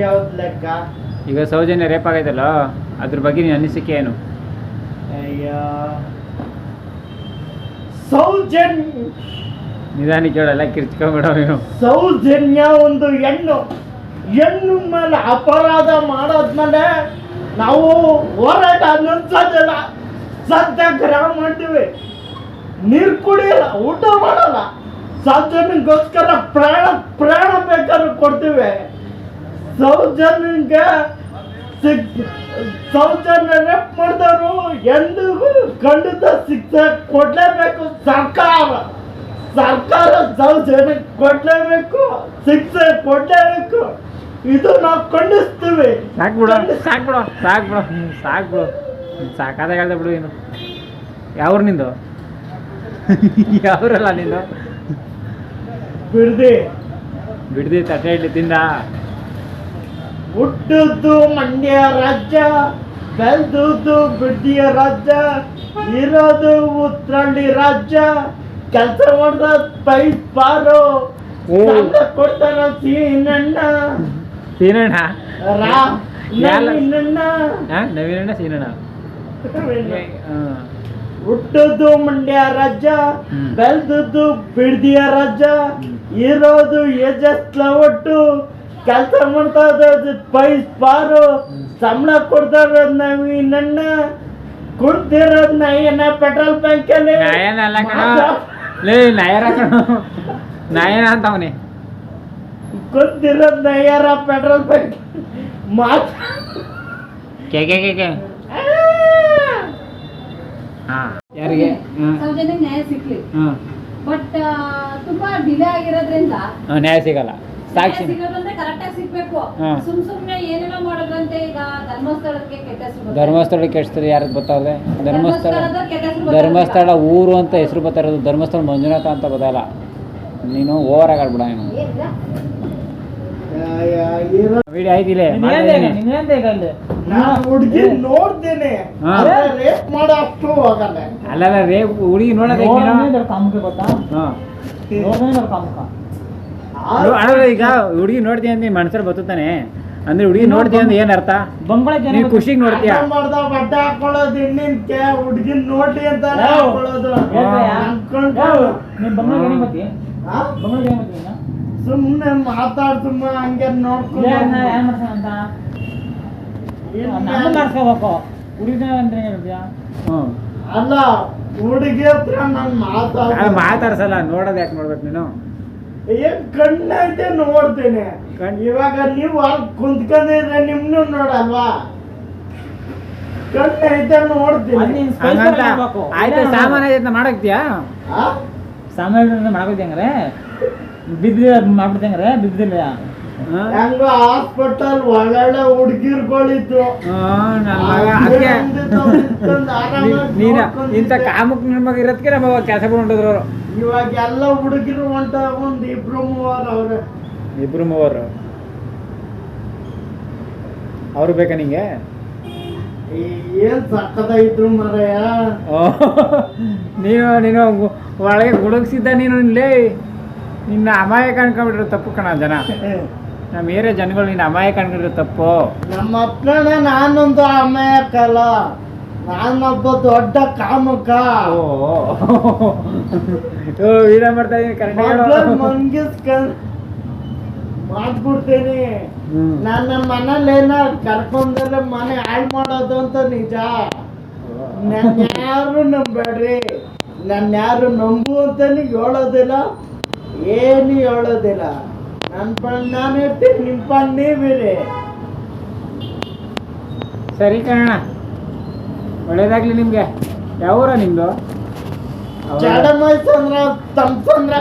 ಯಾವ್ದು ಲೆಕ್ಕ? ಈಗ ಸೌಜನ್ಯ ರೇಪ್ ಆಗೈತಲ್ಲ ಅದ್ರ ಬಗ್ಗೆ ನಿನ್ನ ಅನಿಸಿಕೆ ಏನು? ಅಯ್ಯ. ಸೌಜನ್ಯ ನಿಧಾನಕ್ಕೆ ಹೇಳಲ್ಲ ಕಿರ್ಚ್ಕೊಂಡ್ಬಿಡ ನೀನು. ಸೌಜನ್ಯ ಒಂದು ಹೆಣ್ಣು. ಹೆಣ್ಣು ಮೇಲೆ ಅಪರಾಧ ಮಾಡೋದ್ಮೇಲೆ ನಾವು ಹೋರಾಟ ನಿಲ್ಸೋದಿಲ್ಲ ಗ್ರಹ ಮಾಡ್ತೀವಿ ನೀರು ಕುಡಿಯಲ್ಲ ಊಟ ಮಾಡಲ್ಲ. ಸೌಜನ್ಯಗೋಸ್ಕರ ಪ್ರಾಣ ಪ್ರಾಣ ಬೇಕಾದ್ರೂ ಕೊಡ್ತೀವಿ. ಸೌಜನ್ಯಗೆ ಸೌಜನ್ಯ ರೆಪ್ ಮಾಡಿದವರು ಎಂದಿಗೂ ಖಂಡಿತ ಶಿಕ್ಷೆ ಕೊಡ್ಲೇಬೇಕು. ಸರ್ಕಾರ ಸರ್ಕಾರ ಸೌಜನ್ಯ ಕೊಡ್ಲೇಬೇಕು ಶಿಕ್ಷೆ ಕೊಡ್ಲೇಬೇಕು. ಇದು ನಾವು ಖಂಡಿಸ್ತೀವಿ. ಸಾಕು ಬಿಡು ಸಾಕು ಬಿಡು ಸಾಕು ಬಿಡು ಸಾಕು ಬಿಡು. ಸಾಕಾದ ಹೇಳ್ದೆ ಬಿಡು ಏನು ಯಾವ್ರು ನಿಂದು? ಯಾವ್ರಲ್ಲ ನಿಂದು? ಬಿಡ್ದಿ. ಬಿಡ್ದಿ ತಟ್ಟೆ ಇಡ್ಲಿ ತಿಂದ. ಹುಟ್ಟದ್ದು ಮಂಡ್ಯ ರಾಜ್ಯ ಬೆಳೆದದ್ದು ಬಿಡ್ದಿಯ ರಾಜ್ಯ ಇರೋದು ಉತ್ತರಳ್ಳಿ ರಾಜ್ಯ. ಕೆಲಸ ಮಾಡ್ದ ಪೈ ಪಾರು ಕೊಡ್ತಾನ ಸೀನಣ್ಣ. ಸೀನಣ್ಣ? ರಾ ನವೀನಣ್ಣ. ಸೀನಣ್ಣ? ಹುಟ್ಟದ್ದು ಮಂಡ್ಯ ರಾಜ್ಯ ಬೆಳೆದದ್ದು ಬಿಡ್ದಿಯ ರಾಜ್ಯ. ಇರೋದು ಎಜಸ್ಲ ಒಟ್ಟು ಕೆಲಸ ಮಾಡ್ತಾ ಪೈಸ್ ಪೈ ಪಾರು ಸಂಬಳ ಕೊಡ್ತಾರ ನನ್ನ ಕುಡ್ತಿರೋದ್ ನಯನ ಪೆಟ್ರೋಲ್ ಬ್ಯಾಂಕ್ ಅಲ್ಲಿ ನಯನ ಅಲ್ಲ ಕಣ ಲೇ ನಯರ ಕಣ. ನಯನ ಕುಡ್ತಿರೋದ್ ನಯರ ಪೆಟ್ರೋಲ್ ಬ್ಯಾಂಕ್? ಮಾತ್ ಕೆ ಕೆ ಕೆ ಕೆ. ಹಾಂ. ಯಾರಿಗೆ? ನ್ಯಾಯ ಸಿಕ್ಲಿ. ಹಾಂ. ಬಟ್ ತುಂಬಾ ಡಿಲೇ ಆಗಿರೋದ್ರಿಂದ ನ್ಯಾಯ ಸಿಗಲ್ಲ. ಸಾಕ್ಷಿ ಸಿಗೋದಂದ್ರೆ ಕರೆಕ್ಟಾಗಿ ಸಿಗ್ಬೇಕು. ಹಾ. ಸುಮ್ ಸುಮ್ನೆ ಏನೇನೋ ಮಾಡೋದಂತೆ ಈಗ ಧರ್ಮಸ್ಥಳಕ್ಕೆ ಕೆಟ್ಟ ಹೆಸರು ಎಷ್ಟು ಯಾರಿಗೆ ಗೊತ್ತಾಗದೆ ಧರ್ಮಸ್ಥಳ ಕೆಟ್ಟ ಹೆಸರು ಧರ್ಮಸ್ಥಳ ಊರು ಅಂತ ಹೆಸರು ಬರ್ತಾ ಇರೋದು ಧರ್ಮಸ್ಥಳ ಮಂಜುನಾಥ ಅಂತ ಬದಲ ನೀನು ಓವರ್ ಆಗಾಡ್ಬಿಡ ನೀನು. ಹುಡುಗಿ ನೋಡ್ದೇನೆ ಹುಡುಗಿ ಈಗ ಹುಡುಗಿ ನೋಡ್ತೀನಿ ಅಂದ್ರೆ ಮನ್ಸಲ್ಲಿ ಬತ್ತುತ್ತಾನೆ ಅಂದ್ರೆ ಹುಡುಗಿ ನೋಡ್ತೀನಿ ಅಂದ್ರೆ ಏನ್ ಅರ್ಥ ಖುಷಿಗೆ ನೋಡ್ತೀಯ ಹುಡುಗಿ ಮಾಡ್ದ ಹುಡುಗಿನ್ ನೋಡ್ಲಿ ಅಂತ ಮಾತಾಡ್ ಸುಮ್ಮ ಹಂಗೆ ನೋಡ್ಕೊಂಡು ಹ್ಞೂ. ಅಲ್ಲ ಹುಡುಗಿ ಹತ್ರ ನಾನು ಮಾತಾಡ ಮಾತಾಡ್ಸಲ್ಲ ನೋಡೋದು ಯಾಕೆ ನೋಡ್ಬೇಕು ನೀನು? ಏನ್ ಕಣ್ಣೈತೆ ನೋಡ್ತೇನೆ. ಇವಾಗ ನೀವು ಅಲ್ಲಿ ಕುಂತ್ಕೊಂಡಿದ್ರೆ ನಿಮ್ನು ನೋಡಲ್ವಾ? ಕಣ್ಣೈತೆ ನೋಡ್ತೀನಿ. ಆಯ್ತು ಸಾಮಾನ್ಯ ಐತೆ ಮಾಡಕ್ತಿಯಾ? ಸಾಮಾನ್ಯ ಮಾಡ್ಕೊತಂಗ್ರೆ ಬಿದ್ದ ಮಾಡ್ಬಿಡ್ತಂಗ್ರೆ ಬಿದ್ದಿಲ್ಲ ಹೆಂಗ ಹಾಸ್ಪಿಟಲ್ ಒಳ್ಳೊಳ್ಳೆ ಹುಡುಗಿರ್ಗಳಿತ್ತು ನೀನ ಇಂತ ಕಾಮಕ್ ನನ್ನ ಮಗ ಇರೋದಕ್ಕೆ ನಮ್ಮ ಕೆಲಸ ಹೊಂಟಿದ್ರು ಅವರು. ಇವಾಗ ಎಲ್ಲ ಹುಡುಗಿರು ಹೊಂಟ ಒಂದ್ ಇಬ್ರು ಮೂವರು ಅವ್ರೆ. ಇಬ್ರು ಮೂವರು. ಅವ್ರು ಬೇಕಾ ನಿಂಗೆ? ಏನ್ ಸಕ್ಕದ ಇದ್ರು ಮರಯ್ಯ ನೀನು ನೀನು ಒಳಗೆ ಗುಡುಗ್ಸಿದ್ದ ನೀನು ಲೇ ನಿನ್ನ ಅಮಾಯ ಕಣ್ಕೊಂಡ್ಬಿಟ್ರು ತಪ್ಪು ಕಣ ಜನ. ನಮ್ಮ ಏರಿಯಾ ಜನಗಳು ನಿನ್ನ ಅಮಾಯ ಕಣ್ಕೊಂಡ್ರು ತಪ್ಪು. ನಮ್ಮ ಅಪ್ಪನ ನಾನೊಂದು ಅಮಾಯಕಲ್ಲ. ನಾನೊಬ್ಬ ದೊಡ್ಡ ಕಾಮುಕ. ಓ ವಿಡಿಯೋ ಮಾಡ್ತಾ ಇದೀನಿ ಕರೆಕ್ಟ್ ಮಂಗಿಸ್ಕೊಂಡ್ ಮಾಡ್ಬಿಡ್ತೀನಿ. ಹ್ಮ್. ನನ್ನ ಮನೇಲಿ ಏನ ಕರ್ಕೊಂಡಲ್ಲ ಮನೆ ಹಾಳು ಮಾಡೋದು ಅಂತ ನಿಜ. ನನ್ನ ಯಾರು ನಂಬೇಡ್ರಿ ನನ್ನ ಯಾರು ನಂಬು ಅಂತಾನು ಹೇಳೋದಿಲ್ಲ. ಏನು ಹೇಳೋದಿಲ್ಲ. ನನ್ನ ಪಣ್ ನಾನು ಇರ್ತೀನಿ ನಿಮ್ಮ ಪಣ್ಣೇ ಬೇರೆ ಸರಿ ಕಣ ಒಳ್ಳೇದಾಗ್ಲಿ ನಿಮ್ಗೆ. ಯಾವ ನಿಮ್ದು? ಚಡಮೈಸಂದ್ರ ತಂಸಂದ್ರ